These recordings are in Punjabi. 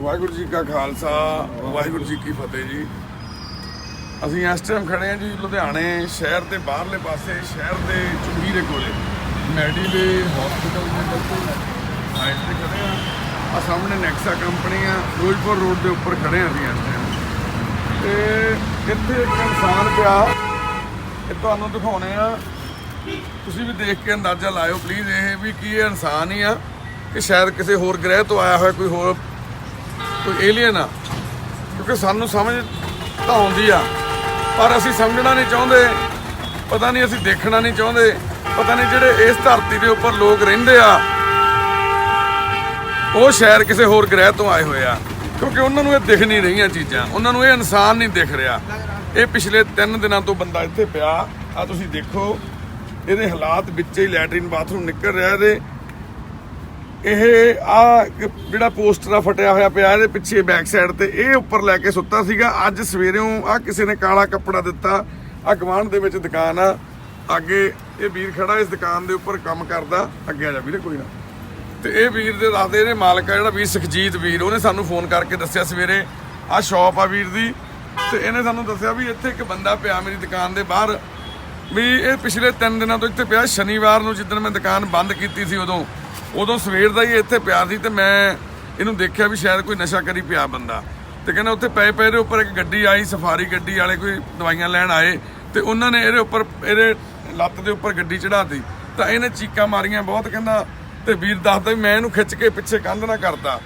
ਵਾਹਿਗੁਰੂ ਜੀ ਕਾ ਖਾਲਸਾ, ਵਾਹਿਗੁਰੂ ਜੀ ਕੀ ਫਤਿਹ ਜੀ। ਅਸੀਂ ਇਸ ਟਾਈਮ ਖੜੇ ਹਾਂ ਜੀ ਲੁਧਿਆਣੇ ਸ਼ਹਿਰ ਦੇ ਬਾਹਰਲੇ ਪਾਸੇ, ਸ਼ਹਿਰ ਦੇ ਚੁੰਗੀ ਦੇ ਕੋਲੇ। ਮੈਡੀ ਦੇ ਹਸਪੀਟਲ ਦੇ ਬਿਲਕੁਲ ਸਾਈਡ ਤੇ ਖੜੇ ਆ ਆ ਸਾਹਮਣੇ ਨੈਕਸਾ ਕੰਪਨੀ ਆ, ਫਿਰੋਜ਼ਪੁਰ ਰੋਡ ਦੇ ਉੱਪਰ ਖੜੇ ਹਾਂ ਅਸੀਂ ਇਸ ਟਾਈਮ ਤੇ ਇੱਥੇ ਇੱਕ ਇਨਸਾਨ ਪਿਆ। ਇਹ ਤੁਹਾਨੂੰ ਦਿਖਾਉਣੇ ਆ। ਤੁਸੀਂ ਵੀ ਦੇਖ ਕੇ ਅੰਦਾਜ਼ਾ ਲਾਇਓ ਪਲੀਜ਼ ਇਹ ਵੀ ਕੀ ਇਹ ਇਨਸਾਨ ਹੀ ਆ। ਕਿ ਸ਼ਾਇਦ ਕਿਸੇ ਹੋਰ ਗ੍ਰਹਿ ਤੋਂ ਆਇਆ ਹੋਇਆ, ਕੋਈ ਹੋਰ ਕੋਈ ਏਲੀਅਨ ਆ, ਕਿਉਂਕਿ ਸਾਨੂੰ ਸਮਝ ਤਾਂ ਆਉਂਦੀ ਆ, ਪਰ ਅਸੀਂ ਸਮਝਣਾ ਨਹੀਂ ਚਾਹੁੰਦੇ, ਪਤਾ ਨਹੀਂ ਅਸੀਂ ਦੇਖਣਾ ਨਹੀਂ ਚਾਹੁੰਦੇ, ਪਤਾ ਨਹੀਂ ਜਿਹੜੇ ਇਸ ਧਰਤੀ ਦੇ ਉੱਪਰ ਲੋਕ ਰਹਿੰਦੇ ਆ, ਉਹ ਸ਼ਾਇਦ ਕਿਸੇ ਹੋਰ ਗ੍ਰਹਿ ਤੋਂ ਆਏ ਹੋਏ ਆ, ਕਿਉਂਕਿ ਉਹਨਾਂ ਨੂੰ ਇਹ ਦਿਖ ਨਹੀਂ ਰਹੀਆਂ ਚੀਜ਼ਾਂ, ਉਹਨਾਂ ਨੂੰ ਇਹ ਇਨਸਾਨ ਨਹੀਂ ਦਿਖ ਰਿਹਾ। ਇਹ ਪਿਛਲੇ 3 ਦਿਨਾਂ ਤੋਂ ਬੰਦਾ ਇੱਥੇ ਪਿਆ ਆ ਤੁਸੀਂ ਦੇਖੋ, ਇਹਦੇ ਹਾਲਾਤ ਵਿੱਚ ਹੀ ਲੈਟਰਿਨ ਬਾਥਰੂਮ ਨਿਕਲ ਰਿਹਾ ਇਹਦੇ ਇਹ ਆ ਜਿਹੜਾ ਪੋਸਟਰ ਆ ਫਟਿਆ ਹੋਇਆ ਪਿਆ, ਇਹਦੇ ਪਿੱਛੇ ਬੈਕ ਸਾਈਡ ਤੇ ਇਹ ਉੱਪਰ ਲੈ ਕੇ ਸੁੱਤਾ ਸੀਗਾ। ਅੱਜ ਸਵੇਰੇੋਂ ਆ ਕਿਸੇ ਨੇ ਕਾਲਾ ਕੱਪੜਾ ਦਿੱਤਾ। ਆ ਗਵਾਂਢ ਦੇ ਵਿੱਚ ਦੁਕਾਨ ਆ। ਅੱਗੇ ਇਹ ਵੀਰ ਖੜਾ ਇਸ ਦੁਕਾਨ ਦੇ ਉੱਪਰ ਕੰਮ ਕਰਦਾ। ਅੱਗੇ ਆ ਜਾ ਵੀਰੇ, ਕੋਈ ਨਾ। ਤੇ ਇਹ ਵੀਰ ਦੇ ਦੱਸਦੇ ਇਹਦੇ ਮਾਲਕ ਆ ਜਿਹੜਾ ਵੀਰ ਸੁਖਜੀਤ ਵੀਰ, ਉਹਨੇ ਸਾਨੂੰ ਫੋਨ ਕਰਕੇ ਦੱਸਿਆ ਸਵੇਰੇ, ਆ ਸ਼ਾਪ ਆ ਵੀਰ ਦੀ। ਤੇ ਇਹਨੇ ਸਾਨੂੰ ਦੱਸਿਆ ਵੀ ਇੱਥੇ ਇੱਕ ਬੰਦਾ ਪਿਆ ਮੇਰੀ ਦੁਕਾਨ ਦੇ ਬਾਹਰ। ਵੀ ਇਹ ਪਿਛਲੇ 3 ਦਿਨਾਂ ਤੋਂ ਇੱਥੇ ਪਿਆ, ਸ਼ਨੀਵਾਰ ਨੂੰ ਜਿੱਦਣ ਮੈਂ ਦੁਕਾਨ ਬੰਦ ਕੀਤੀ ਸੀ ਉਦੋਂ। ਉਦੋਂ ਸਵੇਰ ਦਾ ਹੀ ਇੱਥੇ ਪਿਆ ਸੀ ਤੇ ਮੈਂ ਇਹਨੂੰ ਦੇਖਿਆ ਵੀ ਸ਼ਾਇਦ ਕੋਈ ਨਸ਼ਾ ਕਰੀ ਪਿਆ ਬੰਦਾ। ਤੇ ਕਹਿੰਦਾ ਉੱਥੇ ਪਏ ਪਏ ਦੇ ਉੱਪਰ ਇੱਕ ਗੱਡੀ ਆਈ, ਸਫਾਰੀ ਗੱਡੀ ਵਾਲੇ ਕੋਈ ਦਵਾਈਆਂ ਲੈਣ ਆਏ ਤੇ ਉਹਨਾਂ ਨੇ ਇਹਦੇ ਉੱਪਰ, ਇਹਦੇ ਲੱਤ ਦੇ ਉੱਪਰ ਗੱਡੀ ਚੜਾਤੀ ਤਾਂ ਇਹਨੇ ਚੀਕਾਂ ਮਾਰੀਆਂ ਬਹੁਤ, ਕਹਿੰਦਾ ਤੇ ਵੀਰ ਦੱਸਦਾ ਵੀ ਮੈਂ ਇਹਨੂੰ ਖਿੱਚ ਕੇ ਪਿੱਛੇ ਕੰਧ ਨਾ ਕਰਤਾ।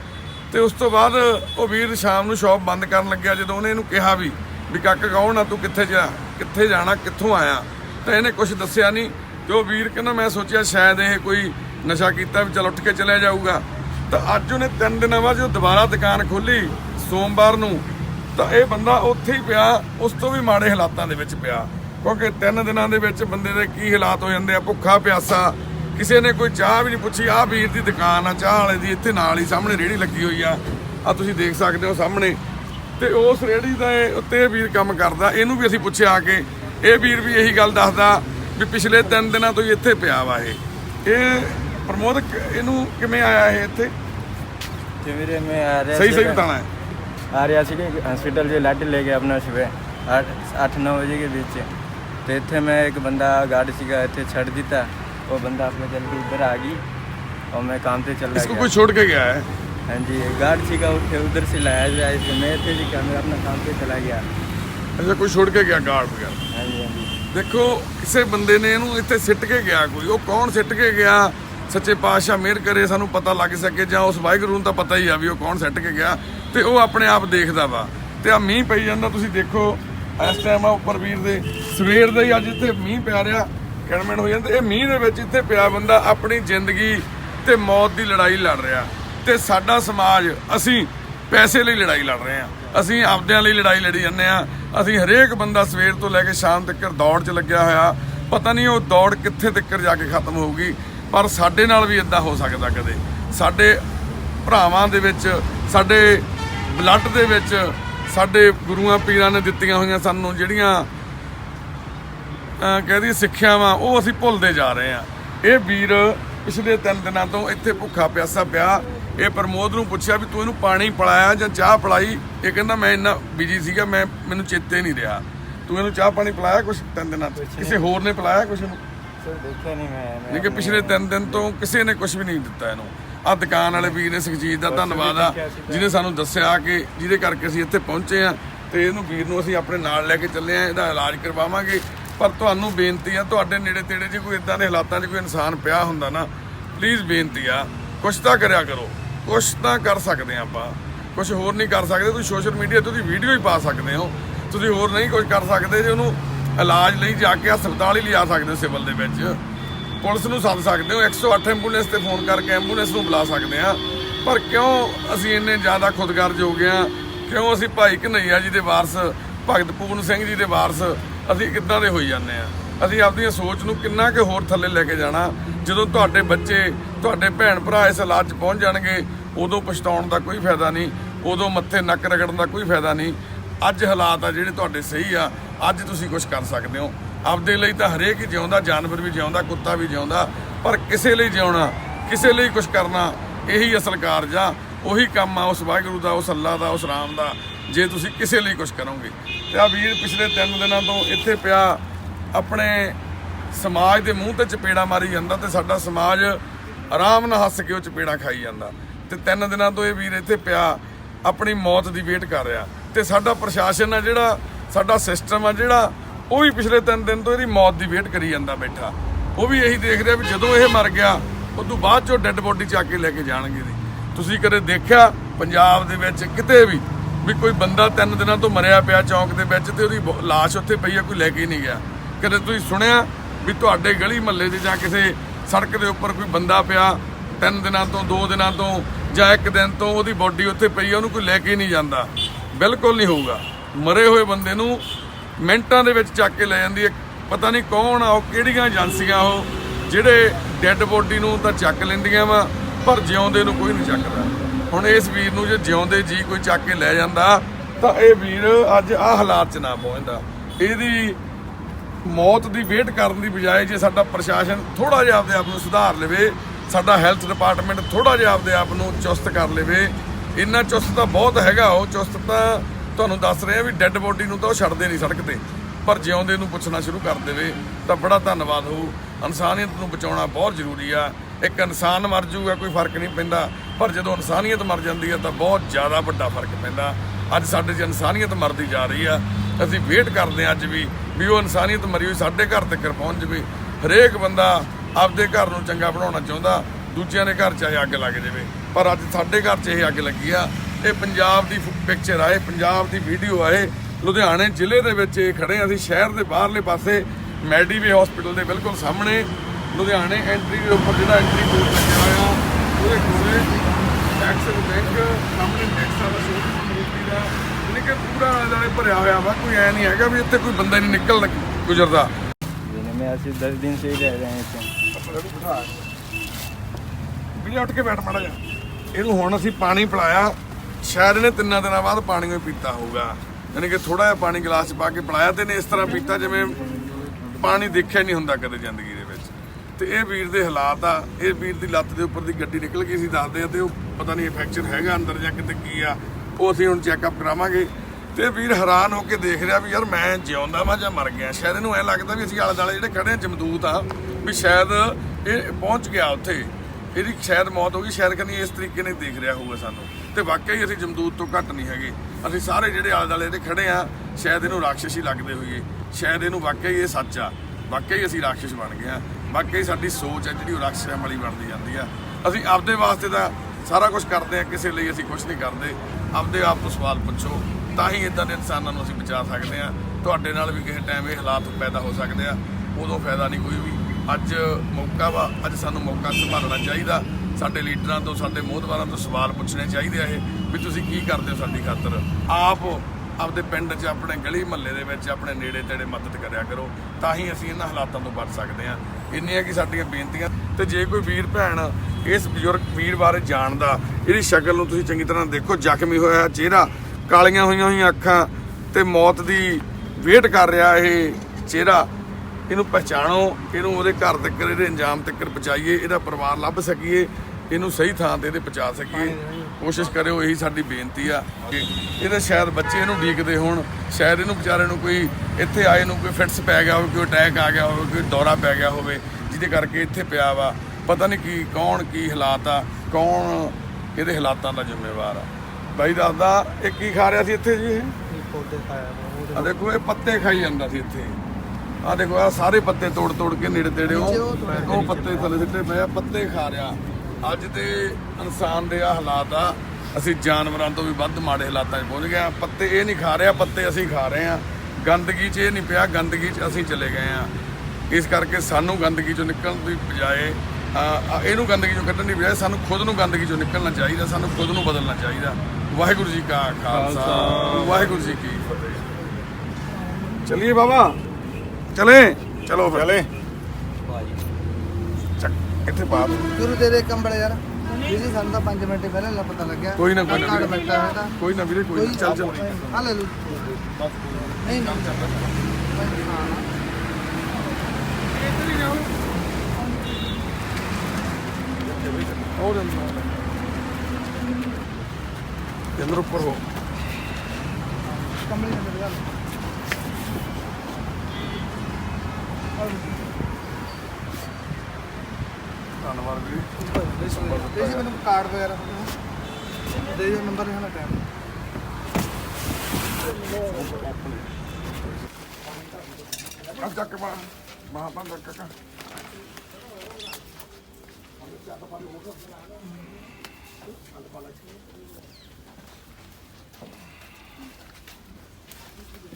ਤੇ ਉਸ ਤੋਂ ਬਾਅਦ ਉਹ ਵੀਰ ਸ਼ਾਮ ਨੂੰ ਸ਼ਾਪ ਬੰਦ ਕਰਨ ਲੱਗਿਆ, ਜਦੋਂ ਉਹਨੇ ਇਹਨੂੰ ਕਿਹਾ ਵੀ ਵੀ ਕਾਕਾ ਕੌਣ ਆ ਤੂੰ ਕਿੱਥੇ ਜਾ, ਕਿੱਥੇ ਜਾਣਾ, ਕਿੱਥੋਂ ਆਇਆ? ਤਾਂ ਇਹਨੇ ਕੁਝ ਦੱਸਿਆ ਨਹੀਂ। ਤੇ ਉਹ ਵੀਰ ਕਹਿੰਦਾ ਮੈਂ ਸੋਚਿਆ ਸ਼ਾਇਦ ਇਹ ਕੋਈ ਨਸ਼ਾ ਕੀਤਾ ਵੀ ਚਲ ਉੱਠ ਕੇ ਚਲਿਆ ਜਾਊਗਾ। ਤਾਂ ਅੱਜ ਉਹਨੇ ਤਿੰਨ ਦਿਨਾਂ ਬਾਅਦ ਜਦੋਂ ਦੁਬਾਰਾ ਦੁਕਾਨ ਖੋਲੀ ਸੋਮਵਾਰ ਨੂੰ, ਤਾਂ ਇਹ ਬੰਦਾ ਉੱਥੇ ਹੀ ਪਿਆ, ਉਸ ਤੋਂ ਵੀ ਮਾੜੇ ਹਾਲਾਤਾਂ ਦੇ ਵਿੱਚ ਪਿਆ। ਕਿਉਂਕਿ ਤਿੰਨ ਦਿਨਾਂ ਦੇ ਵਿੱਚ ਬੰਦੇ ਦੇ ਕੀ ਹਾਲਾਤ ਹੋ ਜਾਂਦੇ ਆ, ਭੁੱਖਾ ਪਿਆਸਾ। ਕਿਸੇ ਨੇ ਕੋਈ ਚਾਹ ਵੀ ਨਹੀਂ ਪੁੱਛੀ, ਆਹ ਵੀਰ ਦੀ ਦੁਕਾਨ ਆ, ਚਾਹ ਵਾਲੇ ਦੀ, ਇੱਥੇ ਨਾਲ ਹੀ ਸਾਹਮਣੇ ਰੇੜੀ ਲੱਗੀ ਹੋਈ ਆ। ਆ ਤੁਸੀਂ ਦੇਖ ਸਕਦੇ ਹੋ ਸਾਹਮਣੇ। ਤੇ ਉਸ ਰੇੜੀ ਦਾ ਉੱਤੇ ਇਹ ਵੀਰ ਕੰਮ ਕਰਦਾ, ਇਹਨੂੰ ਵੀ ਅਸੀਂ ਪੁੱਛਿਆ ਆ ਕੇ, ਇਹ ਵੀਰ ਵੀ ਇਹੀ ਗੱਲ ਦੱਸਦਾ ਵੀ ਪਿਛਲੇ ਤਿੰਨ ਦਿਨਾਂ ਤੋਂ ਹੀ ਇੱਥੇ ਪਿਆ ਵਾ ਇਹ। ਇਹ ਪ੍ਰਮੋਦ ਕ- ਇਹਨੂੰ ਕਿਵੇਂ ਆਇਆ ਇਹ ਇੱਥੇ कि मेरे में आ रहा ਸਹੀ ਸਹੀ ਬਤਾਣਾ ਹੈ आ रहा सी हॉस्पिटल जो लाठी ले गया अपना सुबह आठ आठ नौ बजे के बीच तो इतने में एक बंदा गाड़ी सीगा इतने छड़ दिता वो बंदा अपने चल के इधर आ गई और मैं काम से चल इसको रहा कोई छोड़ के गया है हाँ जी गार्ड सीगा उठे उधर से लाया जाए इसलिए मैं थे जी क्या मैं अपना काम पे चला गया ਅੱਛਾ ਕੋਈ ਛੋੜ ਕੇ ਗਿਆ ਗਾਰਡ ਵਗੈਰਾ हाँ जी हाँ जी ਦੇਖੋ ਕਿਸੇ ਬੰਦੇ ਨੇ ਇਹਨੂੰ ਇੱਥੇ ਸਿੱਟ ਕੇ ਗਿਆ ਕੋਈ ਉਹ ਕੌਣ ਸਿੱਟ ਕੇ ਗਿਆ ਸੱਚੇ ਪਾਤਸ਼ਾਹ ਮਿਹਰ ਕਰੇ, ਸਾਨੂੰ ਪਤਾ ਲੱਗ ਸਕੇ ਜਾਂ ਉਸ ਵਾਹਿਗੁਰੂ ਨੂੰ ਤਾਂ ਪਤਾ ਹੀ ਆ ਵੀ ਉਹ ਕੌਣ ਸਿੱਟ ਕੇ ਗਿਆ ਤੇ ਉਹ ਆਪਣੇ ਆਪ ਦੇਖਦਾ ਵਾ। ਤੇ ਆ ਮੀਂਹ ਪਈ ਜਾਂਦਾ, ਤੁਸੀਂ ਦੇਖੋ, ਇਸ ਟਾਈਮ ਆ ਉੱਪਰ ਵੀਰ ਦੇ, ਸਵੇਰ ਦਾ ਹੀ ਅੱਜ ਇੱਥੇ ਮੀਂਹ ਪੈ ਰਿਹਾ ਕਿਣਮਣ ਹੋ ਜਾਂਦਾ, ਇਹ ਮੀਂਹ ਦੇ ਵਿੱਚ ਇੱਥੇ ਪਿਆ ਬੰਦਾ ਆਪਣੀ ਜ਼ਿੰਦਗੀ ਤੇ ਮੌਤ ਦੀ ਲੜਾਈ ਲੜ ਰਿਹਾ। ਤੇ ਸਾਡਾ ਸਮਾਜ, ਅਸੀਂ ਪੈਸੇ ਲਈ ਲੜਾਈ ਲੜ ਰਹੇ ਆ ਅਸੀਂ ਆਪਦਿਆਂ ਲਈ ਲੜਾਈ ਲੜੀ ਜਾਂਦੇ ਆ ਅਸੀਂ ਹਰੇਕ ਬੰਦਾ ਸਵੇਰ ਤੋਂ ਲੈ ਕੇ ਸ਼ਾਮ ਤੱਕ ਦੌੜ 'ਚ ਲੱਗਿਆ ਹੋਇਆ, ਪਤਾ ਨਹੀਂ ਉਹ ਦੌੜ ਕਿੱਥੇ ਤੱਕ ਜਾ ਕੇ ਖਤਮ ਹੋਊਗੀ। ਪਰ ਸਾਡੇ ਨਾਲ ਵੀ ਇਦਾਂ ਹੋ ਸਕਦਾ ਕਦੇ। ਸਾਡੇ ਭਰਾਵਾਂ ਦੇ ਵਿੱਚ ਸਾਡੇ ਬਲੱਡ ਦੇ ਵਿੱਚ ਸਾਡੇ ਗੁਰੂਆਂ ਪੀਰਾਂ ਨੇ ਦਿੱਤੀਆਂ ਹੋਈਆਂ ਸਾਨੂੰ ਜਿਹੜੀਆਂ ਕਹਿੰਦੀ ਸਿੱਖਿਆਵਾਂ ਉਹ ਅਸੀਂ ਭੁੱਲਦੇ ਜਾ ਰਹੇ ਆ ਇਹ ਵੀਰ ਪਿਛਲੇ ਤਿੰਨ ਦਿਨਾਂ ਤੋਂ ਇੱਥੇ ਭੁੱਖਾ ਪਿਆਸਾ ਪਿਆ। ਇਹ ਪ੍ਰਮੋਦ ਨੂੰ ਪੁੱਛਿਆ ਵੀ ਤੂੰ ਇਹਨੂੰ ਪਾਣੀ ਪਿਲਾਇਆ ਜਾਂ ਚਾਹ ਪਿਲਾਈ? ਇਹ ਕਹਿੰਦਾ ਮੈਂ ਇੰਨਾ ਬਿਜ਼ੀ ਸੀਗਾ ਮੈਂ ਮੈਨੂੰ ਚੇਤੇ ਨਹੀਂ ਰਿਹਾ। ਤੂੰ ਇਹਨੂੰ ਚਾਹ ਪਾਣੀ ਪਿਲਾਇਆ ਕੁਛ ਤਿੰਨ ਦਿਨਾਂ ਤੋਂ? ਕਿਸੇ ਹੋਰ ਨੇ ਪਿਲਾਇਆ ਕੁਛ ਇਹਨੂੰ? ਸਰ ਦੇਖਿਆ ਨਹੀਂ ਮੈਂ ਪਿਛਲੇ 3 ਦਿਨ ਤੋਂ ਕਿਸੇ ਨੇ ਕੁਝ ਵੀ ਨਹੀਂ ਦਿੱਤਾ ਇਹਨੂੰ। ਆ ਦੁਕਾਨ ਵਾਲੇ ਵੀਰ ਨੇ ਸੁਖਜੀਤ ਦਾ ਧੰਨਵਾਦ ਆ ਜਿਹਨੇ ਸਾਨੂੰ ਦੱਸਿਆ ਕਿ ਜਿਹਦੇ ਕਰਕੇ ਅਸੀਂ ਇੱਥੇ ਪਹੁੰਚੇ ਆ ਤੇ ਇਹਨੂੰ ਵੀਰ ਨੂੰ ਅਸੀਂ ਆਪਣੇ ਨਾਲ ਲੈ ਕੇ ਚੱਲੇ ਆ ਇਹਦਾ ਇਲਾਜ ਕਰਵਾਵਾਂਗੇ। ਪਰ ਤੁਹਾਨੂੰ ਬੇਨਤੀ ਆ ਤੁਹਾਡੇ ਨੇੜੇ ਤੇੜੇ ਜੇ ਕੋਈ ਇਦਾਂ ਦੇ ਹਾਲਾਤਾਂ 'ਚ ਕੋਈ ਇਨਸਾਨ ਪਿਆ ਹੁੰਦਾ ਨਾ ਪਲੀਜ਼ ਬੇਨਤੀ ਆ ਕੁਛ ਤਾਂ ਕਰਿਆ ਕਰੋ ਕੁਛ ਤਾਂ ਕਰ ਸਕਦੇ ਆ ਆਪਾਂ। ਕੁਛ ਹੋਰ ਨਹੀਂ ਕਰ ਸਕਦੇ ਤੁਸੀਂ ਸੋਸ਼ਲ ਮੀਡੀਆ ਤੇ ਉਹਦੀ ਵੀਡੀਓ ਹੀ ਪਾ ਸਕਦੇ ਹੋ। ਤੁਸੀਂ ਹੋਰ ਨਹੀਂ ਕੁਝ ਕਰ ਸਕਦੇ ਜੇ ਉਹਨੂੰ ਇਲਾਜ ਲਈ ਜਾ ਕੇ ਹਸਪਤਾਲ ਹੀ ਲਿਆ ਸਕਦੇ ਹੋ ਸਿਵਲ ਦੇ ਵਿੱਚ। ਪੁਲਿਸ ਨੂੰ ਸੱਦ ਸਕਦੇ ਹੋ 108 ਐਂਬੂਲੈਂਸ ਤੇ ਫੋਨ ਕਰਕੇ ਐਂਬੂਲੈਂਸ ਨੂੰ ਬੁਲਾ ਸਕਦੇ ਆ ਪਰ ਕਿਉਂ ਅਸੀਂ ਇੰਨੇ ਜ਼ਿਆਦਾ ਖੁਦਗਰਜ ਹੋ? ਗਏ ਆ ਕਿਉਂ ਅਸੀਂ ਭਾਈ ਕਨਈਆ ਜੀ ਦੇ ਵਾਰਸ, ਭਗਤ ਪੂਰਨ ਸਿੰਘ ਜੀ ਦੇ ਵਾਰਸ, ਅਸੀਂ ਕਿੱਦਾਂ ਦੇ ਹੋਈ ਜਾਂਦੇ ਆ ਅਸੀਂ ਆਪਣੀ ਸੋਚ ਨੂੰ ਕਿੰਨਾ ਕੁ ਹੋਰ ਥੱਲੇ ਲੈ ਕੇ ਜਾਣਾ? ਜਦੋਂ ਤੁਹਾਡੇ ਬੱਚੇ, ਤੁਹਾਡੇ ਭੈਣ ਭਰਾ ਇਸ ਇਲਾਜ 'ਚ ਪਹੁੰਚ ਜਾਣਗੇ, ਉਦੋਂ ਪਛਤਾਉਣ ਦਾ ਕੋਈ ਫਾਇਦਾ ਨਹੀਂ, ਉਦੋਂ ਮੱਥੇ ਨੱਕ ਰਗੜਨ ਦਾ ਕੋਈ ਫਾਇਦਾ ਨਹੀਂ। ਅੱਜ ਹਾਲਾਤ ਆ ਜਿਹੜੇ ਤੁਹਾਡੇ ਸਹੀ ਆ ਅੱਜ ਤੁਸੀਂ ਕੁਝ ਕਰ ਸਕਦੇ ਹੋ। ਆਪਦੇ ਲਈ ਤਾਂ ਹਰੇਕ ਜਿਉਂਦਾ, ਜਾਨਵਰ ਵੀ ਜਿਉਂਦਾ, ਕੁੱਤਾ ਵੀ ਜਿਉਂਦਾ, ਪਰ ਕਿਸੇ ਲਈ ਜਿਉਣਾ, ਕਿਸੇ ਲਈ ਕੁਝ ਕਰਨਾ, ਇਹੀ ਅਸਲ ਕਾਰਜ ਆ। ਉਹੀ ਕੰਮ ਆ, ਉਸ ਵਾਹਿਗੁਰੂ ਦਾ, ਉਸ ਅੱਲਾ ਦਾ, ਉਸ ਰਾਮ ਦਾ, ਜੇ ਤੁਸੀਂ ਕਿਸੇ ਲਈ ਕੁਝ ਕਰੋਗੇ। ਤੇ ਆ ਵੀਰ ਪਿਛਲੇ 3 ਦਿਨਾਂ ਤੋਂ ਇੱਥੇ ਪਿਆ, ਆਪਣੇ ਸਮਾਜ ਦੇ ਮੂੰਹ ਤੇ ਚਪੇੜਾ ਮਾਰੀ ਜਾਂਦਾ ਤੇ ਸਾਡਾ ਸਮਾਜ ਆਰਾਮ ਨਾਲ ਹੱਸ ਕੇ ਉਹ ਚਪੇੜਾ ਖਾਈ ਜਾਂਦਾ। ਤੇ ਤਿੰਨ ਦਿਨਾਂ ਤੋਂ ਇਹ ਵੀਰ ਇੱਥੇ ਪਿਆ, ਆਪਣੀ ਮੌਤ ਦੀ ਵੇਟ ਕਰ ਰਿਹਾ। ਤੇ ਸਾਡਾ ਪ੍ਰਸ਼ਾਸਨ ਆ ਜਿਹੜਾ ਸਾਡਾ ਸਿਸਟਮ ਆ ਜਿਹੜਾ ਉਹ ਵੀ ਪਿਛਲੇ ਤਿੰਨ ਦਿਨ ਤੋਂ ਇਹਦੀ ਮੌਤ ਦੀ ਵੇਟ ਕਰੀ ਜਾਂਦਾ ਬੈਠਾ। ਉਹ ਵੀ ਇਹੀ ਦੇਖ ਰਿਹਾ ਵੀ ਜਦੋਂ ਇਹ ਮਰ ਗਿਆ, ਉਦੋਂ ਬਾਅਦ ਚੋਂ ਡੈੱਡ ਬੋਡੀ ਚੱਕ ਕੇ ਲੈ ਕੇ ਜਾਣਗੇ ਦੀ ਤੁਸੀਂ ਕਦੇ ਦੇਖਿਆ ਪੰਜਾਬ ਦੇ ਵਿੱਚ ਕਿਤੇ ਵੀ ਵੀ ਕੋਈ ਬੰਦਾ ਤਿੰਨ ਦਿਨਾਂ ਤੋਂ ਮਰਿਆ ਪਿਆ ਚੌਂਕ ਦੇ ਵਿੱਚ ਤੇ ਉਹਦੀ ਬ- ਲਾਸ਼ ਉੱਥੇ ਪਈ ਆ, ਕੋਈ ਲੈ ਕੇ ਨਹੀਂ ਗਿਆ? ਕਦੇ ਤੁਸੀਂ ਸੁਣਿਆ ਵੀ ਤੁਹਾਡੇ ਗਲੀ ਮਹੱਲੇ 'ਚ ਜਾਂ ਕਿਸੇ ਸੜਕ ਦੇ ਉੱਪਰ ਕੋਈ ਬੰਦਾ ਪਿਆ, ਤਿੰਨ ਦਿਨਾਂ ਤੋਂ, ਦੋ ਦਿਨਾਂ ਤੋਂ ਜਾਂ ਇੱਕ ਦਿਨ ਤੋਂ ਉਹਦੀ ਬੋਡੀ ਉੱਥੇ ਪਈ ਆ, ਉਹਨੂੰ ਕੋਈ ਲੈ ਕੇ ਨਹੀਂ ਜਾਂਦਾ? ਬਿਲਕੁਲ ਨਹੀਂ ਹੋਊਗਾ। ਮਰੇ ਹੋਏ ਬੰਦੇ ਨੂੰ ਮਿੰਟਾਂ ਦੇ ਵਿੱਚ ਚੱਕ ਕੇ ਲੈ ਜਾਂਦੀ ਹੈ। ਪਤਾ ਨਹੀਂ ਕੌਣ ਆ, ਉਹ ਕਿਹੜੀਆਂ ਏਜੰਸੀਆਂ ਉਹ, ਜਿਹੜੇ ਡੈੱਡ ਬੋਡੀ ਨੂੰ ਤਾਂ ਚੱਕ ਲੈਂਦੀਆਂ ਵਾ, ਪਰ ਜਿਉਂਦੇ ਨੂੰ ਕੋਈ ਨਹੀਂ ਚੱਕਦਾ। ਹੁਣ ਇਸ ਵੀਰ ਨੂੰ ਜੇ ਜਿਉਂਦੇ ਜੀ ਕੋਈ ਚੱਕ ਕੇ ਲੈ ਜਾਂਦਾ, ਤਾਂ ਇਹ ਵੀਰ ਅੱਜ ਆਹ ਹਾਲਾਤ 'ਚ ਨਾ ਪਹੁੰਚਦਾ। ਇਹਦੀ ਮੌਤ ਦੀ ਵੇਟ ਕਰਨ ਦੀ ਬਜਾਏ ਜੇ ਸਾਡਾ ਪ੍ਰਸ਼ਾਸਨ ਥੋੜਾ ਜਿਹਾ ਆਪਦੇ ਆਪ ਨੂੰ ਸੁਧਾਰ ਲਵੇ, ਸਾਡਾ ਹੈਲਥ ਡਿਪਾਰਟਮੈਂਟ ਥੋੜਾ ਜਿਹਾ ਆਪਦੇ ਆਪ ਨੂੰ ਚੁਸਤ ਕਰ ਲਵੇ, ਇੰਨਾ ਚੁਸਤ ਤਾਂ ਬਹੁਤ ਹੈਗਾ, ਉਹ ਚੁਸਤ ਤਾਂ ਤੁਹਾਨੂੰ ਦੱਸ ਰਹੇ ਆ ਵੀ ਡੈੱਡ ਬੋਡੀ ਨੂੰ ਤਾਂ ਉਹ ਛੱਡਦੇ ਨਹੀਂ ਸੜਕ ਤੇ। ਪਰ ਜਿਉਂਦੇ ਨੂੰ ਪੁੱਛਣਾ ਸ਼ੁਰੂ ਕਰ ਦੇਵੇ, ਤਾਂ ਬੜਾ ਧੰਨਵਾਦ ਹੋਊ। ਇਨਸਾਨੀਅਤ ਨੂੰ ਬਚਾਉਣਾ ਬਹੁਤ ਜ਼ਰੂਰੀ ਆ। ਇੱਕ ਇਨਸਾਨ ਮਰ ਜੂਗਾ ਕੋਈ ਫ਼ਰਕ ਨਹੀਂ ਪੈਂਦਾ। ਪਰ ਜਦੋਂ ਇਨਸਾਨੀਅਤ ਮਰ ਜਾਂਦੀ ਹੈ ਤਾਂ ਬਹੁਤ ਜ਼ਿਆਦਾ ਵੱਡਾ ਫ਼ਰਕ ਪੈਂਦਾ। ਅੱਜ ਸਾਡੇ 'ਚ ਇਨਸਾਨੀਅਤ ਮਰਦੀ ਜਾ ਰਹੀ ਆ। ਅਸੀਂ ਵੇਟ ਕਰਦੇ ਹਾਂ ਅੱਜ ਵੀ ਵੀ ਉਹ ਇਨਸਾਨੀਅਤ ਮਰੀ ਹੋਈ ਸਾਡੇ ਘਰ ਤੱਕ ਪਹੁੰਚ ਜਾਵੇ। ਹਰੇਕ ਬੰਦਾ ਆਪਦੇ ਘਰ ਨੂੰ ਚੰਗਾ ਬਣਾਉਣਾ ਚਾਹੁੰਦਾ, ਦੂਜਿਆਂ ਦੇ ਘਰ ਚਾਹੇ ਅੱਗ ਲੱਗ ਜਾਵੇ। ਪਰ ਅੱਜ ਸਾਡੇ ਘਰ 'ਚ ਇਹ ਅੱਗ ਲੱਗੀ ਆ ਇਹ ਪੰਜਾਬ ਦੀ ਪਿਕਚਰ ਆਏ ਪੰਜਾਬ ਦੀ ਵੀਡੀਓ ਆਏ ਲੁਧਿਆਣੇ ਜ਼ਿਲ੍ਹੇ ਦੇ ਵਿੱਚ ਇਹ ਖੜੇ ਅਸੀਂ ਸ਼ਹਿਰ ਦੇ ਬਾਹਰਲੇ ਪਾਸੇ ਮੈਡੀਵੇ ਹਸਪੀਟਲ ਦੇ ਬਿਲਕੁਲ ਸਾਹਮਣੇ ਲੁਧਿਆਣੇ ਐਂਟਰੀ ਦੇ ਉੱਪਰ ਜਿਹੜਾ ਐਂਟਰੀ ਬੋਰਡ ਲੱਗਿਆ ਹੋਇਆ ਉਹਦੇ ਕੋਲੇ ਐਕਸਲ ਬੈਂਕ ਸਾਹਮਣੇ ਟੈਕਸਾ ਦਾ ਸ਼ੋਅ ਮੂਰਤੀ ਦਾ ਨਿਕਲ ਪੂਰਾ ਨਾਲੇ ਭਰਿਆ ਹੋਇਆ ਵਾ ਕੋਈ ਐ ਨਹੀਂ ਹੈਗਾ ਵੀ ਇੱਥੇ ਕੋਈ ਬੰਦਾ ਨਹੀਂ ਨਿਕਲ ਗੁਜ਼ਰਦਾ। ਜਿਹਨੇ ਮੈਂ ਅਸੀਂ 10 ਦਿਨ ਸੇ ਰਹੇ ਹਾਂ ਇੱਥੇ। ਆਪਾਂ ਬਿਠਾ। ਵੀ ਉੱਠ ਕੇ ਬੈਠ ਮੜਾ ਜਾ ਇਹਨੂੰ ਹੁਣ ਅਸੀਂ ਪਾਣੀ ਪਿਲਾਇਆ। ਸ਼ਾਇਦ ਇਹਨੇ ਤਿੰਨਾਂ ਦਿਨਾਂ ਬਾਅਦ ਪਾਣੀ ਵੀ ਪੀਤਾ ਹੋਊਗਾ। ਯਾਨੀ ਕਿ ਥੋੜਾ ਜਿਹਾ ਪਾਣੀ ਗਲਾਸ 'ਚ ਪਾ ਕੇ ਪਿਲਾਇਆ ਤੇ ਇਹਨੇ ਇਸ ਤਰ੍ਹਾਂ ਪੀਤਾ ਜਿਵੇਂ ਪਾਣੀ ਦੇਖਿਆ ਨਹੀਂ ਹੁੰਦਾ ਕਦੇ ਜ਼ਿੰਦਗੀ ਦੇ ਵਿੱਚ। ਤੇ ਇਹ ਵੀਰ ਦੇ ਹਾਲਾਤ ਆ, ਇਹ ਵੀਰ ਦੀ ਲੱਤ ਦੇ ਉੱਪਰ ਦੀ ਗੱਡੀ ਨਿਕਲ ਗਈ ਸੀ ਦੱਸਦੇ ਆ ਤੇ ਉਹ ਪਤਾ ਨਹੀਂ ਫ੍ਰੈਕਚਰ ਹੈਗਾ ਅੰਦਰ ਜਾਂ ਕਿਤੇ ਕੀ ਆ, ਉਹ ਅਸੀਂ ਹੁਣ ਚੈੱਕਅਪ ਕਰਾਵਾਂਗੇ। ਤੇ ਵੀਰ ਹੈਰਾਨ ਹੋ ਕੇ ਦੇਖ ਰਿਹਾ ਵੀ ਯਾਰ ਮੈਂ ਜਿਉਂਦਾ ਵਾਂ ਜਾਂ ਮਰ ਗਿਆ। ਸ਼ਾਇਦ ਇਹਨੂੰ ਐ ਲੱਗਦਾ ਵੀ ਅਸੀਂ ਆਲੇ ਦੁਆਲੇ ਜਿਹੜੇ ਖੜੇ ਆ ਜਮਦੂਤ ਆ, ਵੀ ਸ਼ਾਇਦ ਇਹ ਪਹੁੰਚ ਗਿਆ ਉੱਥੇ। ਇਹਦੀ ਸ਼ਾਇਦ ਮੌਤ ਹੋ ਗਈ, ਸ਼ਾਇਦ ਕਹਿੰਦੀ ਇਸ ਤਰੀਕੇ ਨਾਲ ਦੇਖ ਰਿਹਾ ਹੋਊਗਾ ਸਾਨੂੰ। ਤੇ ਵਾਕਈ ਅਸੀਂ ਜਮਦੂਤ ਤੋਂ ਘੱਟ ਨਹੀਂ ਹੈਗੇ। ਅਸੀਂ ਸਾਰੇ ਜਿਹੜੇ ਆਲੇ ਦੁਆਲੇ ਦੇ ਖੜੇ ਆ, ਸ਼ਾਇਦ ਇਹਨੂੰ ਰਾਖਸ਼ ਹੀ ਲੱਗਦੇ ਹੋਈਏ। ਸ਼ਾਇਦ ਇਹਨੂੰ ਵਾਕਈ ਇਹ ਸੱਚ ਆ। ਵਾਕਈ ਅਸੀਂ ਰਾਖਸ਼ ਬਣ ਗਏ ਆ। ਵਾਕਈ ਸਾਡੀ ਸੋਚ ਆ ਜਿਹੜੀ ਉਹ ਰਾਖਸ਼ਾਂ ਵਾਲੀ ਬਣਦੀ ਜਾਂਦੀ ਆ। ਅਸੀਂ ਆਪਦੇ ਵਾਸਤੇ ਤਾਂ ਸਾਰਾ ਕੁਝ ਕਰਦੇ ਆ, ਕਿਸੇ ਲਈ ਅਸੀਂ ਕੁਝ ਨਹੀਂ ਕਰਦੇ। ਆਪਦੇ ਆਪ ਤੋਂ ਸਵਾਲ ਪੁੱਛੋ, ਤਾਂ ਹੀ ਇਦਾਂ ਦੇ ਇਨਸਾਨਾਂ ਨੂੰ ਅਸੀਂ ਬਚਾ ਸਕਦੇ ਆ। ਤੁਹਾਡੇ ਨਾਲ ਵੀ ਕਿਸੇ ਟਾਈਮ ਇਹ ਹਾਲਾਤ ਪੈਦਾ ਹੋ ਸਕਦੇ ਆ। ਉਦੋਂ ਫਾਇਦਾ ਨਹੀਂ ਕੋਈ ਵੀ। ਅੱਜ ਮੌਕਾ ਵਾ, ਅੱਜ ਸਾਨੂੰ ਮੌਕਾ ਸੰਭਾਲਣਾ ਚਾਹੀਦਾ। ਸਾਡੇ ਲੀਡਰਾਂ ਤੋਂ, ਸਾਡੇ ਮੋਹਦਵਾਰਾਂ ਤੋਂ ਸਵਾਲ ਪੁੱਛਣੇ ਚਾਹੀਦੇ ਆ ਇਹ, ਵੀ ਤੁਸੀਂ ਕੀ ਕਰਦੇ ਹੋ ਸਾਡੀ ਖਾਤਰ? ਆਪ ਆਪਦੇ ਪਿੰਡ 'ਚ, ਆਪਣੇ ਗਲੀ ਮਹੱਲੇ ਦੇ ਵਿੱਚ, ਆਪਣੇ ਨੇੜੇ ਤੇੜੇ ਮਦਦ ਕਰਿਆ ਕਰੋ, ਤਾਂ ਹੀ ਅਸੀਂ ਇਹਨਾਂ ਹਾਲਾਤਾਂ ਤੋਂ ਬਚ ਸਕਦੇ ਹਾਂ। ਇੰਨੀਆਂ ਕਿ ਸਾਡੀਆਂ ਬੇਨਤੀਆਂ, ਤੇ ਜੇ ਕੋਈ ਵੀਰ ਭੈਣ ਇਸ ਬਜ਼ੁਰਗ ਵੀਰ ਬਾਰੇ ਜਾਣਦਾ, ਇਹਦੀ ਸ਼ਕਲ ਨੂੰ ਤੁਸੀਂ ਚੰਗੀ ਤਰ੍ਹਾਂ ਦੇਖੋ, ਜ਼ਖਮੀ ਹੋਇਆ ਚਿਹਰਾ, ਕਾਲੀਆਂ ਹੋਈਆਂ ਹੋਈਆਂ ਅੱਖਾਂ, ਤੇ ਮੌਤ ਦੀ ਵੇਟ ਕਰ ਰਿਹਾ ਇਹ ਚਿਹਰਾ, ਇਹਨੂੰ ਪਛਾਣੋ ਇਹਨੂੰ ਉਹਦੇ ਘਰ ਤੱਕ, ਇਹਦੇ ਇੰਜਾਮ ਤੱਕ ਪਹੁੰਚਾਈਏ, ਇਹਦਾ ਪਰਿਵਾਰ ਲੱਭ ਸਕੀਏ। ਇਹਨੂੰ ਸਹੀ ਥਾਂ ਤੇ ਇਹਦੇ ਪਹੁੰਚਾ ਸਕੀਏ। ਕੋਸ਼ਿਸ਼ ਕਰਿਓ ਇਹੀ ਸਾਡੀ ਬੇਨਤੀ ਆ ਕਿ ਇਹਦੇ ਸ਼ਾਇਦ ਬੱਚੇ ਇਹਨੂੰ ਡੀਕਦੇ ਹੋਣ ਸ਼ਾਇਦ ਇਹਨੂੰ ਵਿਚਾਰੇ ਨੂੰ ਕੋਈ ਇੱਥੇ ਆਏ ਨੂੰ ਕੋਈ ਫਿਟਸ ਪੈ ਗਿਆ ਹੋਵੇ ਕੋਈ ਅਟੈਕ ਆ ਗਿਆ ਹੋਵੇ ਕੋਈ ਦੌਰਾ ਪੈ ਗਿਆ ਹੋਵੇ ਜਿਹਦੇ ਕਰਕੇ ਇੱਥੇ ਪਿਆ ਵਾ। ਪਤਾ ਨਹੀਂ ਕੀ ਕੌਣ ਕੀ ਹਾਲਾਤ ਆ ਕੌਣ ਇਹਦੇ ਹਾਲਾਤਾਂ ਦਾ ਜ਼ਿੰਮੇਵਾਰ ਆ। ਬਾਈ ਦੱਸਦਾ ਇਹ ਕੀ ਖਾ ਰਿਹਾ ਸੀ ਇੱਥੇ ਜੀ ਇਹ? ਆ ਦੇਖੋ। ਇਹ ਪੱਤੇ ਖਾਈ ਜਾਂਦਾ ਸੀ ਇੱਥੇ। ਆ ਦੇਖੋ ਆ ਸਾਰੇ ਪੱਤੇ ਤੋੜ ਤੋੜ ਕੇ ਨੇੜੇ ਤੇੜੇ ਉਹ ਉਹ ਪੱਤੇ ਥੱਲੇ ਸਿੱਟੇ ਪਏ ਆ ਪੱਤੇ ਖਾ ਰਿਹਾ। ਅੱਜ ਦੇ ਇਨਸਾਨ ਦੇ ਆ ਹਾਲਾਤ ਆ, ਅਸੀਂ ਜਾਨਵਰਾਂ ਤੋਂ ਵੀ ਵੱਧ ਮਾੜੇ ਹਾਲਾਤਾਂ 'ਚ ਪਹੁੰਚ ਗਏ ਆ ਪੱਤੇ ਇਹ ਨਹੀਂ ਖਾ ਰਿਹਾ, ਪੱਤੇ ਅਸੀਂ ਖਾ ਰਹੇ ਆ ਗੰਦਗੀ 'ਚ ਇਹ ਨਹੀਂ ਪਿਆ, ਗੰਦਗੀ 'ਚ ਅਸੀਂ ਚਲੇ ਗਏ ਆ ਇਸ ਕਰਕੇ ਸਾਨੂੰ ਗੰਦਗੀ 'ਚੋਂ ਨਿਕਲਣ ਦੀ ਬਜਾਏ ਇਹਨੂੰ ਗੰਦਗੀ 'ਚੋਂ ਕੱਢਣ ਦੀ ਬਜਾਏ ਸਾਨੂੰ ਖੁਦ ਨੂੰ ਗੰਦਗੀ 'ਚੋਂ ਨਿਕਲਣਾ ਚਾਹੀਦਾ, ਸਾਨੂੰ ਖੁਦ ਨੂੰ ਬਦਲਣਾ ਚਾਹੀਦਾ। ਵਾਹਿਗੁਰੂ ਜੀ ਕਾ ਖਾਲਸਾ, ਵਾਹਿਗੁਰੂ ਜੀ ਕੀ ਫਤਿਹ। ਚਲਿਏ ਬਾਬਾ, ਚਲੇ, ਚਲੋ ਫਿਰ। ਚਲੇ। ਇੱਥੇ ਪਾ ਦਿਓ। ਗੁਰੂ ਦੇ ਦੇ ਕੰਬਲ ਯਾਰ। ਜੀ ਸਾਨੂੰ ਤਾਂ 5 ਮਿੰਟ ਪਹਿਲਾਂ ਲਾ ਪਤਾ ਲੱਗਿਆ। ਕੋਈ ਨਾ ਕੋਈ ਨਾ ਕਾਰਡ ਵੀਰੇ। ਬੈਠਾ ਹੋਇਆ ਤਾਂ। ਕੋਈ ਨਾ ਵੀਰੇ ਕੋਈ ਨਾ, ਚੱਲ ਚੱਲ। ਆ ਲੈ ਲੂ ਨਹੀਂ ਨਹੀਂ। ਹਾਂ ਹੋਰ ਅੰਦਰ ਇੰਦਰ ਉੱਪਰ ਹੋ। ਧੰਨਵਾਦ ਵੀਰੇ ਦੇ ਜੀ ਮੈਨੂੰ ਕਾਰਡ ਵਗੈਰਾ ਦੇ ਜੀ ਨੰਬਰ ਲਿਖਣਾ ਟਾਈਮ ਆ ਚੱਕ ਬਾ ਮਹਾ ਪੰਦ ਕਾਕਾ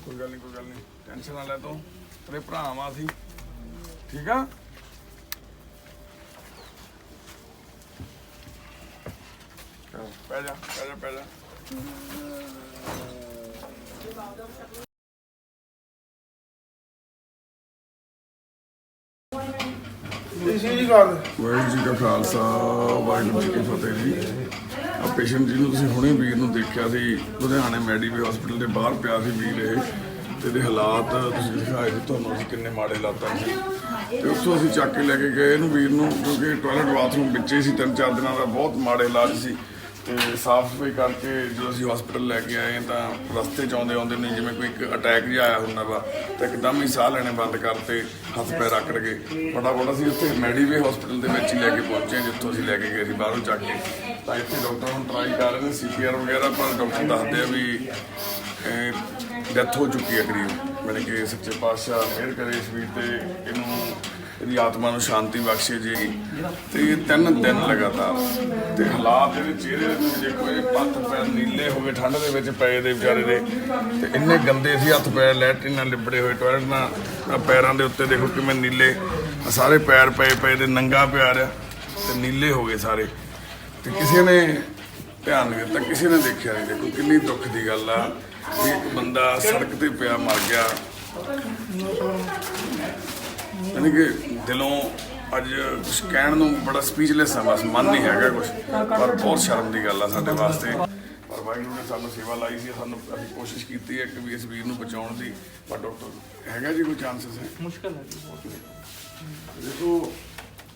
ਕੋਈ ਗੱਲ ਨਹੀਂ ਕੋਈ ਗੱਲ ਨਹੀਂ ਟੈਨਸ਼ਨ ਨਾ ਲੈ ਤੂੰ। ਤੇਰੇ ਭਰਾ ਵਾਂ ਅਸੀਂ। ਠੀਕ ਆ? ਪੈ ਜਾ ਪੈ ਜਾ ਪੈ ਜਾ ਇਸੇ ਜੀ ਕਾਰਡ ਵਾਹਿਗੁਰੂ ਜੀ ਕਾ ਖਾਲਸਾ ਵਾਹਿਗੁਰੂ ਜੀ ਕੀ ਫਤਿਹ ਜੀ। ਆ ਪੇਸ਼ੈਂਟ ਜੀ ਨੂੰ ਤੁਸੀਂ ਹੁਣੇ ਵੀਰ ਨੂੰ ਦੇਖਿਆ ਸੀ ਲੁਧਿਆਣੇ ਮੈਡੀਵੇ ਹਸਪੀਟਲ ਦੇ ਬਾਹਰ ਪਿਆ ਸੀ ਵੀਰ ਇਹ। ਤੇ ਇਹਦੇ ਹਾਲਾਤ ਤੁਸੀਂ ਦਿਖਾਏ ਸੀ ਤੁਹਾਨੂੰ ਅਸੀਂ ਕਿੰਨੇ ਮਾੜੇ ਹਾਲਾਤਾਂ ਸੀ ਤੇ ਉੱਥੋਂ ਅਸੀਂ ਚੱਕ ਕੇ ਲੈ ਕੇ ਗਏ ਇਹਨੂੰ ਵੀਰ ਨੂੰ ਕਿਉਂਕਿ ਟਾਇਲਟ ਬਾਥਰੂਮ ਵਿੱਚ ਹੀ ਸੀ ਤਿੰਨ ਚਾਰ ਦਿਨਾਂ ਦਾ ਬਹੁਤ ਮਾੜੇ ਇਲਾਜ ਸੀ। ਤੇ ਸਾਫ਼ ਸਫ਼ਾਈ ਕਰਕੇ ਜਦੋਂ ਅਸੀਂ ਹਸਪੀਟਲ ਲੈ ਕੇ ਆਏ ਤਾਂ ਰਸਤੇ 'ਚ ਆਉਂਦੇ ਆਉਂਦੇ ਨੇ ਜਿਵੇਂ ਕੋਈ ਇੱਕ ਅਟੈਕ ਜਿਹਾ ਆਇਆ ਹੁੰਦਾ ਵਾ, ਤਾਂ ਇੱਕਦਮ ਹੀ ਸਾਹ ਲੈਣੇ ਬੰਦ ਕਰਤੇ, ਹੱਥ ਪੈਰ ਆਕੜ ਗਏ ਫਟਾਫਟ ਅਸੀਂ ਉੱਥੇ ਮੈਡੀਵੇ ਹਸਪੀਟਲ ਦੇ ਵਿੱਚ ਹੀ ਲੈ ਕੇ ਪਹੁੰਚੇ, ਜਿੱਥੋਂ ਅਸੀਂ ਲੈ ਕੇ ਗਏ ਸੀ ਬਾਹਰੋਂ ਚੱਕ ਕੇ। ਤਾਂ ਇੱਥੇ ਡਾਕਟਰ ਹੁਣ ਟਰਾਈ ਕਰ ਰਹੇ ਨੇ ਸੀਪੀਆਰ ਵਗੈਰਾ, ਪਰ ਡਾਕਟਰ ਦੱਸਦੇ ਆ ਵੀ ਡੈਥ ਹੋ ਚੁੱਕੀ ਹੈ ਕਰੀਬ। ਮਤਲਬ ਕਿ ਸੱਚੇ ਪਾਤਸ਼ਾਹ ਮਿਹਰ ਕਰੇ ਇਸ ਵੀਰ ਤੇ, ਇਹਨੂੰ ਇਹਦੀ ਆਤਮਾ ਨੂੰ ਸ਼ਾਂਤੀ ਬਖਸ਼ੇ ਜੀ ਤੇ ਇਹ ਤਿੰਨ ਦਿਨ ਲਗਾਤਾਰ ਤੇ ਹਾਲਾਤ ਇਹਦੇ ਚਿਹਰੇ ਦੇ ਦੇਖੋ ਇਹ ਪੱਤ ਪੈਰ ਨੀਲੇ ਹੋ ਗਏ ਠੰਡ ਦੇ ਵਿੱਚ ਪਏ ਦੇ ਵਿਚਾਰੇ ਦੇ, ਤੇ ਇੰਨੇ ਗੰਦੇ ਸੀ ਹੱਥ ਪੈਰ ਲੈਟਰਿਨ ਨਾਲ ਲਿਬੜੇ ਹੋਏ ਟਾਇਲਟ ਨਾਲ ਪੈਰਾਂ ਦੇ ਉੱਤੇ ਦੇਖੋ ਕਿਵੇਂ ਨੀਲੇ ਸਾਰੇ ਪੈਰ ਪਏ ਪਏ ਦੇ, ਨੰਗਾ ਪਿਆ ਰਿਹਾ, ਤੇ ਨੀਲੇ ਹੋ ਗਏ ਸਾਰੇ। ਤੇ ਕਿਸੇ ਨੇ ਧਿਆਨ ਨਹੀਂ ਦਿੱਤਾ, ਕਿਸੇ ਨੇ ਦੇਖਿਆ ਨਹੀਂ। ਦੇਖੋ ਕਿੰਨੀ ਦੁੱਖ ਦੀ ਗੱਲ ਆ। ਕਿ ਇੱਕ ਬੰਦਾ ਸੜਕ ਤੇ ਪਿਆ, ਮਰ ਗਿਆ। ਯਾਨੀ ਕਿ ਦਿਲੋਂ ਅੱਜ ਕਹਿਣ ਨੂੰ ਬੜਾ ਸਪੀਚਲੈਸ ਆ ਬਸ ਮਨ ਨਹੀਂ ਹੈਗਾ ਕੁਝ ਪਰ ਬਹੁਤ ਸ਼ਰਮ ਦੀ ਗੱਲ ਆ ਸਾਡੇ ਵਾਸਤੇ। ਪਰ ਵਾਹਿਗੁਰੂ ਨੇ ਸਾਨੂੰ ਸੇਵਾ ਲਾਈ ਸੀ ਸਾਨੂੰ ਅਸੀਂ ਕੋਸ਼ਿਸ਼ ਕੀਤੀ ਹੈ ਕਿ ਵੀ ਇਸ ਵੀਰ ਨੂੰ ਬਚਾਉਣ ਦੀ ਪਰ ਡਾਕਟਰ ਹੈਗਾ ਜੀ ਕੋਈ ਚਾਂਸਸ ਹੈ? ਮੁਸ਼ਕਲ ਹੈ ਜੀ ਬਹੁਤ ਦੇਖੋ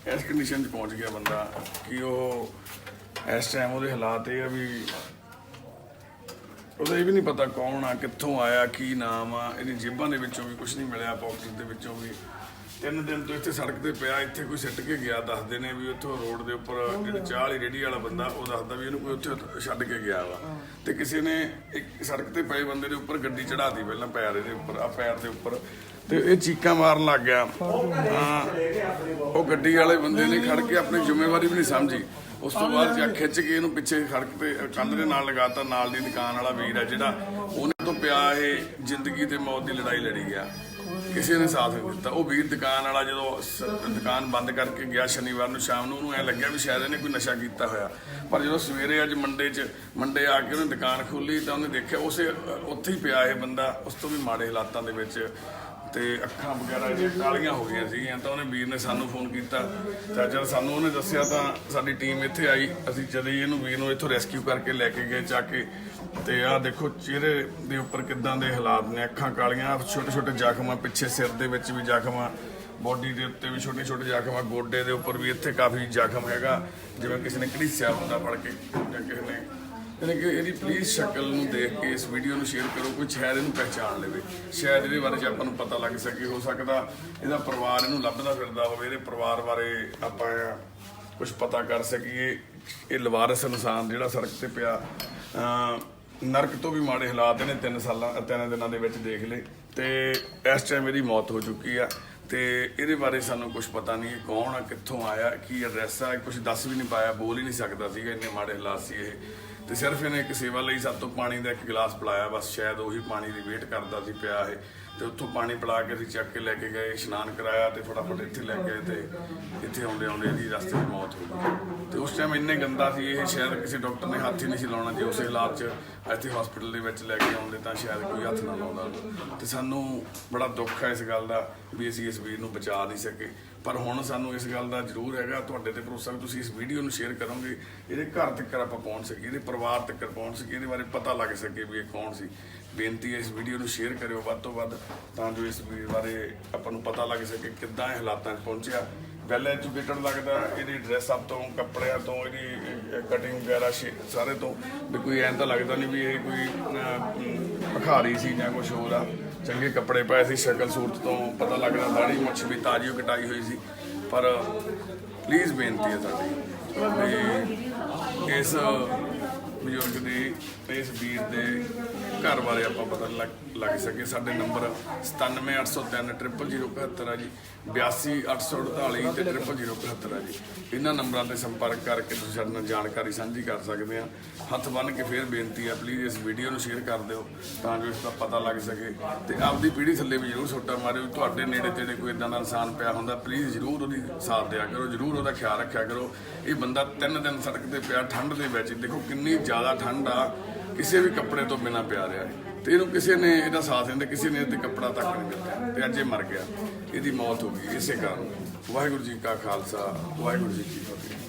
ਇਸ ਕੰਡੀਸ਼ਨ 'ਚ ਪਹੁੰਚ ਗਿਆ ਬੰਦਾ ਕਿ ਉਹ ਇਸ ਟਾਈਮ ਉਹਦੇ ਹਾਲਾਤ ਇਹ ਆ ਵੀ ਉਹਦਾ ਇਹ ਵੀ ਨਹੀਂ ਪਤਾ ਕੌਣ ਆ ਕਿੱਥੋਂ ਆਇਆ ਕੀ ਨਾਮ ਆ ਇਹਦੀ ਜੇਬਾਂ ਦੇ ਵਿੱਚੋਂ ਵੀ ਕੁਝ ਨਹੀਂ ਮਿਲਿਆ ਪਾਕਟ ਦੇ ਵਿੱਚੋਂ ਵੀ। ਤਿੰਨ ਦਿਨ ਤੋਂ ਇੱਥੇ ਸੜਕ ਤੇ ਪਿਆ, ਇੱਥੇ ਕੋਈ ਸਿੱਟ ਕੇ ਗਿਆ, ਦੱਸਦੇ ਨੇ ਵੀ ਉੱਥੋਂ ਰੋਡ ਦੇ ਉੱਪਰ ਜਿਹੜੇ ਚਾਹ ਵਾਲੀ ਰੇੜੀ ਵਾਲਾ ਬੰਦਾ, ਉਹ ਦੱਸਦਾ ਵੀ ਇਹਨੂੰ ਕੋਈ ਉੱਥੇ ਛੱਡ ਕੇ ਗਿਆ ਵਾ। ਤੇ ਕਿਸੇ ਨੇ ਇੱਕ ਸੜਕ ਤੇ ਪਏ ਬੰਦੇ ਦੇ ਉੱਪਰ ਗੱਡੀ ਚੜਾਤੀ ਪਹਿਲਾਂ ਪੈਰ ਇਹਦੇ ਉੱਪਰ, ਆ ਪੈਰ ਦੇ ਉੱਪਰ। ਤੇ ਇਹ ਚੀਕਾਂ ਮਾਰਨ ਲੱਗ ਗਿਆ। ਹਾਂ, ਉਹ ਗੱਡੀ ਵਾਲੇ ਬੰਦੇ ਨੇ ਖੜ ਕੇ ਆਪਣੀ ਜ਼ਿੰਮੇਵਾਰੀ ਵੀ ਨਹੀਂ ਸਮਝੀ। ਉਸ ਤੋਂ ਬਾਅਦ ਜਾਂ ਖਿੱਚ ਕੇ ਇਹਨੂੰ ਪਿੱਛੇ ਖੜਕ ਤੇ ਕੰਧ ਦੇ ਨਾਲ ਲਗਾਤਾ, ਨਾਲ ਦੀ ਦੁਕਾਨ ਵਾਲਾ ਵੀਰ ਆ ਜਿਹੜਾ, ਉਹਨੇ ਤੋਂ ਪਿਆ ਇਹ ਜ਼ਿੰਦਗੀ ਤੇ ਮੌਤ ਦੀ ਲੜਾਈ ਲੜੀ ਗਿਆ। ਕਿਸੇ ਨੇ ਸਾਥ ਨਹੀਂ ਦਿੱਤਾ। ਉਹ ਵੀਰ ਦੁਕਾਨ ਵਾਲਾ ਜਦੋਂ ਸ- ਦੁਕਾਨ ਬੰਦ ਕਰਕੇ ਗਿਆ ਸ਼ਨੀਵਾਰ ਨੂੰ ਸ਼ਾਮ ਨੂੰ, ਉਹਨੂੰ ਐ ਲੱਗਿਆ ਵੀ ਸ਼ਾਇਦ ਇਹਨੇ ਕੋਈ ਨਸ਼ਾ ਕੀਤਾ ਹੋਇਆ। ਪਰ ਜਦੋਂ ਸਵੇਰੇ ਅੱਜ ਮੰਡੇ 'ਚ, ਮੰਡੇ ਆ ਕੇ ਉਹਨੇ ਦੁਕਾਨ ਖੋਲੀ ਤਾਂ ਉਹਨੇ ਦੇਖਿਆ ਉਸੇ ਉੱਥੇ ਹੀ ਪਿਆ ਇਹ ਬੰਦਾ, ਉਸ ਤੋਂ ਵੀ ਮਾੜੇ ਹਾਲਾਤਾਂ ਦੇ ਵਿੱਚ। ਤੇ ਅੱਖਾਂ ਵਗੈਰਾ ਜੇ ਕਾਲੀਆਂ ਹੋ ਗਈਆਂ ਸੀਗੀਆਂ, ਤਾਂ ਉਹਨੇ ਵੀਰ ਨੇ ਸਾਨੂੰ ਫੋਨ ਕੀਤਾ। ਤਾਂ ਜਦ ਸਾਨੂੰ ਉਹਨੇ ਦੱਸਿਆ ਤਾਂ ਸਾਡੀ ਟੀਮ ਇੱਥੇ ਆਈ, ਅਸੀਂ ਚਲੇ ਇਹਨੂੰ ਵੀਰ ਨੂੰ ਇੱਥੋਂ ਰੈਸਕਿਊ ਕਰਕੇ ਲੈ ਕੇ ਗਏ ਚੱਕ ਕੇ। ਤੇ ਆਹ ਦੇਖੋ ਚਿਹਰੇ ਦੇ ਉੱਪਰ ਕਿੱਦਾਂ ਦੇ ਹਾਲਾਤ ਨੇ, ਅੱਖਾਂ ਕਾਲੀਆਂ ਛੋਟੇ ਛੋਟੇ ਜ਼ਖਮ ਆ ਪਿੱਛੇ ਸਿਰ ਦੇ ਵਿੱਚ ਵੀ ਜ਼ਖਮ ਆ ਬੋਡੀ ਦੇ ਉੱਤੇ ਵੀ ਛੋਟੇ ਛੋਟੇ ਜ਼ਖਮ ਆ ਗੋਡੇ ਦੇ ਉੱਪਰ ਵੀ ਇੱਥੇ ਕਾਫੀ ਜ਼ਖਮ ਹੈਗਾ। ਜਿਵੇਂ ਕਿਸੇ ਨੇ ਘੜੀਸਿਆ ਹੁੰਦਾ ਫੜ ਕੇ ਜਾਂ ਕਿਸੇ ਨੇ ਯਾਨੀ ਕਿ ਇਹਦੀ ਪਲੀਜ਼ ਸ਼ਕਲ ਨੂੰ ਦੇਖ ਕੇ ਇਸ ਵੀਡੀਓ ਨੂੰ ਸ਼ੇਅਰ ਕਰੋ, ਕੋਈ ਸ਼ਾਇਦ ਇਹਨੂੰ ਪਹਿਚਾਣ ਲਵੇ। ਸ਼ਾਇਦ ਇਹਦੇ ਬਾਰੇ 'ਚ ਆਪਾਂ ਨੂੰ ਪਤਾ ਲੱਗ ਸਕੇ, ਹੋ ਸਕਦਾ ਇਹਦਾ ਪਰਿਵਾਰ ਇਹਨੂੰ ਲੱਭਦਾ ਫਿਰਦਾ ਹੋਵੇ, ਇਹਦੇ ਪਰਿਵਾਰ ਬਾਰੇ ਆਪਾਂ ਕੁਝ ਪਤਾ ਕਰ ਸਕੀਏ। ਇਹ ਲਵਾਰਸ ਇਨਸਾਨ ਜਿਹੜਾ ਸੜਕ ਤੇ ਪਿਆ ਨਰਕ ਤੋਂ ਵੀ ਮਾੜੇ ਹਾਲਾਤ ਇਹਨੇ 3 ਸਾਲਾਂ, ਤਿੰਨ ਦਿਨਾਂ ਦੇ ਵਿੱਚ ਦੇਖ ਲਏ ਤੇ ਇਸ ਟਾਈਮ ਇਹਦੀ ਮੌਤ ਹੋ ਚੁੱਕੀ ਆ ਤੇ ਇਹਦੇ ਬਾਰੇ ਸਾਨੂੰ ਕੁਝ ਪਤਾ ਨਹੀਂ ਇਹ ਕੌਣ ਆ, ਕਿੱਥੋਂ ਆਇਆ, ਕੀ ਐਡਰੈਸ ਆ ਕੁਝ ਦੱਸ ਵੀ ਨਹੀਂ ਪਾਇਆ, ਬੋਲ ਹੀ ਨਹੀਂ ਸਕਦਾ ਸੀਗਾ, ਇੰਨੇ ਮਾੜੇ ਹਾਲਾਤ ਸੀ ਇਹ। ਤੇ ਸਿਰਫ ਇਹਨੇ ਇੱਕ ਸੇਵਾ ਲਈ ਸਭ ਤੋਂ ਪਾਣੀ ਦਾ ਇੱਕ ਗਲਾਸ ਪਿਲਾਇਆ, ਬਸ ਸ਼ਾਇਦ ਉਹੀ ਪਾਣੀ ਦੀ ਵੇਟ ਕਰਦਾ ਸੀ ਪਿਆ ਇਹ। ਤੇ ਉੱਥੋਂ ਪਾਣੀ ਪਿਲਾ ਕੇ ਅਸੀਂ ਚੱਕ ਕੇ ਲੈ ਕੇ ਗਏ, ਇਸ਼ਨਾਨ ਕਰਾਇਆ ਤੇ ਫਟਾਫਟ ਇੱਥੇ ਲੈ ਕੇ ਆਏ ਤੇ ਇੱਥੇ ਆਉਂਦੇ ਆਉਂਦੇ ਇਹਦੀ ਰਸਤੇ 'ਚ ਮੌਤ ਹੋ ਗਈ। ਤੇ ਉਸ ਟਾਈਮ ਇੰਨੇ ਗੰਦਾ ਸੀ, ਇਹ ਸ਼ਾਇਦ ਕਿਸੇ ਡਾਕਟਰ ਨੇ ਹੱਥ ਹੀ ਨਹੀਂ ਸੀ ਲਾਉਣਾ ਜੇ, ਉਸੇ ਹਾਲਾਤ 'ਚ ਇੱਥੇ ਹਸਪੀਟਲ ਦੇ ਵਿੱਚ ਲੈ ਕੇ ਆਉਂਦੇ ਤਾਂ ਸ਼ਾਇਦ ਕੋਈ ਹੱਥ ਨਾ ਲਾਉਂਦਾ। ਤੇ ਸਾਨੂੰ ਬੜਾ ਦੁੱਖ ਹੈ ਇਸ ਗੱਲ ਦਾ ਵੀ ਅਸੀਂ ਇਸ ਵੀਰ ਨੂੰ ਬਚਾ ਨਹੀਂ ਸਕੇ। ਪਰ ਹੁਣ ਸਾਨੂੰ ਇਸ ਗੱਲ ਦਾ ਜ਼ਰੂਰ ਹੈਗਾ, ਤੁਹਾਡੇ ਤੇ ਭਰੋਸਾ ਵੀ ਤੁਸੀਂ ਇਸ ਵੀਡੀਓ ਨੂੰ ਸ਼ੇਅਰ ਕਰੋਗੇ। ਇਹਦੇ ਘਰ ਤੱਕ ਆਪਾਂ ਪਹੁੰਚ ਸਕੀਏ, ਇਹਦੇ ਪਰਿਵਾਰ ਤੱਕ ਪਹੁੰਚ ਸਕੀਏ, ਇਹਦੇ ਬਾਰੇ ਪਤਾ ਲੱਗ ਸਕੇ ਵੀ ਇਹ ਕੌਣ ਸੀ। ਬੇਨਤੀ ਹੈ ਇਸ ਵੀਡੀਓ ਨੂੰ ਸ਼ੇਅਰ ਕਰਿਓ ਵੱਧ ਤੋਂ ਵੱਧ, ਤਾਂ ਜੋ ਇਸ ਵੀਡੀਓ ਬਾਰੇ ਆਪਾਂ ਨੂੰ ਪਤਾ ਲੱਗ ਸਕੇ ਕਿੱਦਾਂ ਇਹ ਹਾਲਾਤਾਂ 'ਚ ਪਹੁੰਚਿਆ। ਵੈਲ ਐਜੂਕੇਟਡ ਲੱਗਦਾ, ਇਹਦੀ ਡਰੈਸ ਅਪ ਤੋਂ, ਕੱਪੜਿਆਂ ਤੋਂ, ਇਹਦੀ ਕਟਿੰਗ ਵਗੈਰਾ ਸ਼ੇ- ਸਾਰੇ ਤੋਂ। ਵੀ ਕੋਈ ਐਂ ਤਾਂ ਲੱਗਦਾ ਨਹੀਂ ਵੀ ਇਹ ਕੋਈ ਭਖਾਰੀ ਸੀ ਜਾਂ ਕੁਝ ਹੋਰ ਆ। ਚੰਗੇ ਕੱਪੜੇ ਪਾਏ ਸੀ, ਸ਼ਕਲ ਸੂਰਤ ਤੋਂ ਪਤਾ ਲੱਗਦਾ ਦਾੜੀ ਮੁੱਛ ਵੀ ਤਾਜੀ ਕਟਾਈ ਹੋਈ ਸੀ। ਪਰ ਪਲੀਜ਼ ਬੇਨਤੀ ਹੈ ਸਾਡੀ ਇਸ ਬਜ਼ੁਰਗ ਦੀ ਇਸ ਵੀਰ ਦੇ ਘਰ ਬਾਰੇ ਆਪਾਂ ਪਤਾ ਲੱਗ- ਲੱਗ ਸਕੇ। ਸਾਡੇ ਨੰਬਰ 9780300071 ਆ ਜੀ। 828448 ਤੇ 0071 ਆ ਜੀ। ਇਹਨਾਂ ਨੰਬਰਾਂ ਤੇ ਸੰਪਰਕ ਕਰਕੇ ਤੁਸੀਂ ਸਾਡੇ ਨਾਲ ਜਾਣਕਾਰੀ ਸਾਂਝੀ ਕਰ ਸਕਦੇ ਆ। ਹੱਥ ਬੰਨ੍ਹ ਕੇ ਫੇਰ ਬੇਨਤੀ ਆ ਪਲੀਜ਼ ਇਸ ਵੀਡੀਓ ਨੂੰ ਸ਼ੇਅਰ ਕਰ ਦਿਓ, ਤਾਂ ਜੋ ਇਸ ਦਾ ਪਤਾ ਲੱਗ ਸਕੇ। ਤੇ ਆਪਦੀ ਪੀੜ੍ਹੀ ਥੱਲੇ ਵੀ ਜ਼ਰੂਰ ਛੋਟਾ ਮਾਰਿਓ, ਤੁਹਾਡੇ ਨੇੜੇ ਤੇੜੇ ਕੋਈ ਇਦਾਂ ਦਾ ਇਨਸਾਨ ਪਿਆ ਹੁੰਦਾ ਪਲੀਜ਼ ਜ਼ਰੂਰ ਉਹਦੀ ਸਾਥ ਦਿਆ ਕਰੋ, ਜ਼ਰੂਰ ਉਹਦਾ ਖਿਆਲ ਰੱਖਿਆ ਕਰੋ। ਇਹ ਬੰਦਾ ਤਿੰਨ ਦਿਨ ਸੜਕ ਤੇ ਪਿਆ, ਠੰਡ ਦੇ ਵਿੱਚ। ਦੇਖੋ ਕਿੰਨੀ ਜ਼ਿਆਦਾ ਠੰਡ ਆ। ਕਿਸੇ ਵੀ ਕੱਪੜੇ ਤੋਂ ਬਿਨਾ ਪਿਆ ਰਿਹਾ ਹੈ। ਤੇ ਇਹਨੂੰ ਕਿਸੇ ਨੇ ਇਹਦਾ ਸਾਥ ਨਹੀਂ ਦਿੱਤਾ ਕਿਸੇ ਨੇ ਇਹਦੇ ਕੱਪੜਾ ਤੱਕ ਨਹੀਂ ਦਿੱਤਾ ਤੇ ਅੱਜ ਇਹ ਮਰ ਗਿਆ। ਇਹਦੀ ਮੌਤ ਹੋ ਗਈ ਇਸੇ ਕਾਰਨ। ਵਾਹਿਗੁਰੂ ਜੀ ਕਾ ਖਾਲਸਾ, ਵਾਹਿਗੁਰੂ ਜੀ ਕੀ ਫਤਿਹ।